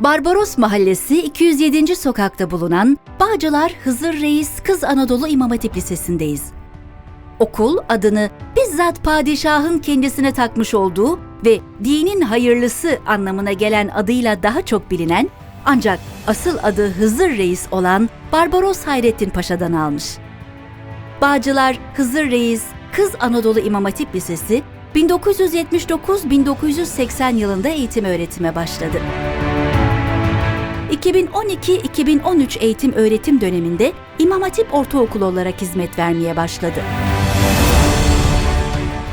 Barbaros Mahallesi 207. sokakta bulunan Bağcılar Hızır Reis Kız Anadolu İmam Hatip Lisesi'ndeyiz. Okul adını bizzat padişahın kendisine takmış olduğu ve dinin hayırlısı anlamına gelen adıyla daha çok bilinen ancak asıl adı Hızır Reis olan Barbaros Hayrettin Paşa'dan almış. Bağcılar Hızır Reis Kız Anadolu İmam Hatip Lisesi 1979-1980 yılında eğitim öğretime başladı. 2012-2013 eğitim öğretim döneminde İmam Hatip Ortaokulu olarak hizmet vermeye başladı.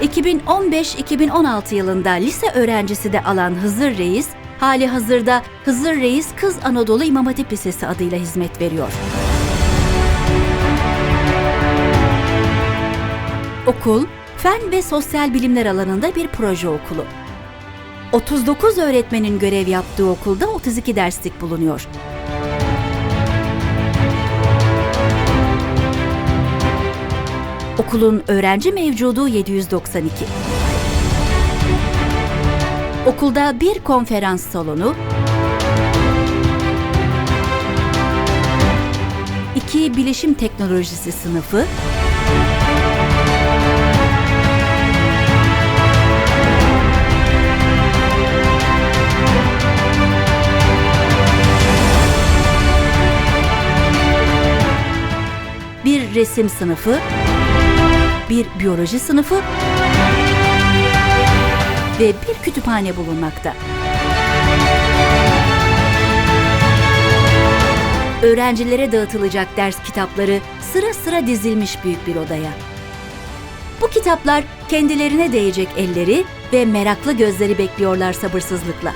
2015-2016 yılında lise öğrencisi de alan Hızır Reis, hali hazırda Hızır Reis Kız Anadolu İmam Hatip Lisesi adıyla hizmet veriyor. Okul, fen ve sosyal bilimler alanında bir proje okulu. 39 öğretmenin görev yaptığı okulda 32 derslik bulunuyor. Okulun öğrenci mevcudu 792. Okulda bir konferans salonu, iki bilişim teknolojisi sınıfı, resim sınıfı, bir biyoloji sınıfı ve bir kütüphane bulunmakta. Öğrencilere dağıtılacak ders kitapları sıra sıra dizilmiş büyük bir odaya. Bu kitaplar kendilerine değecek elleri ve meraklı gözleri bekliyorlar sabırsızlıkla.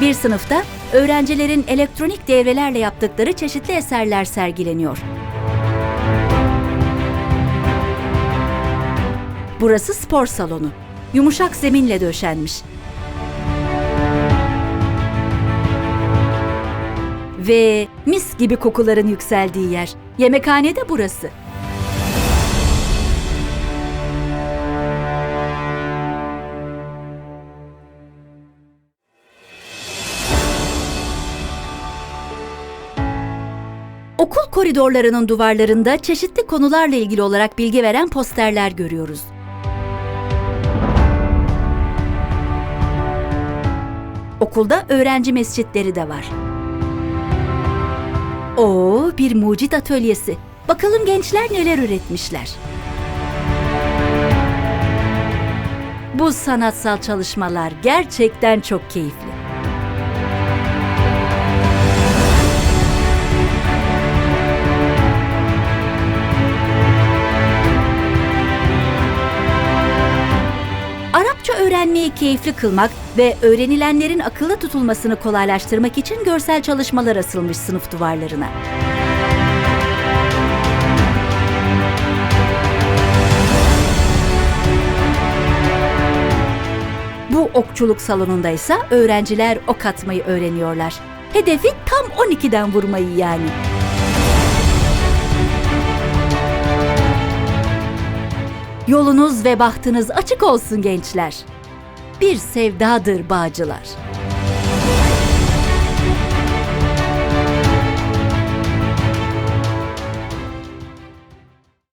Bir sınıfta öğrencilerin elektronik devrelerle yaptıkları çeşitli eserler sergileniyor. Burası spor salonu. Yumuşak zeminle döşenmiş. Ve mis gibi kokuların yükseldiği yer. Yemekhane de burası. Okul koridorlarının duvarlarında çeşitli konularla ilgili olarak bilgi veren posterler görüyoruz. Okulda öğrenci mescitleri de var. Oo, bir mucit atölyesi. Bakalım gençler neler üretmişler. Bu sanatsal çalışmalar gerçekten çok keyifli. Öğrenmeyi keyifli kılmak ve öğrenilenlerin akılda tutulmasını kolaylaştırmak için görsel çalışmalar asılmış sınıf duvarlarına. Bu okçuluk salonunda ise öğrenciler ok atmayı öğreniyorlar. Hedefi tam 12'den vurmayı yani. Yolunuz ve bahtınız açık olsun gençler. Bir sevdadır bağcılar.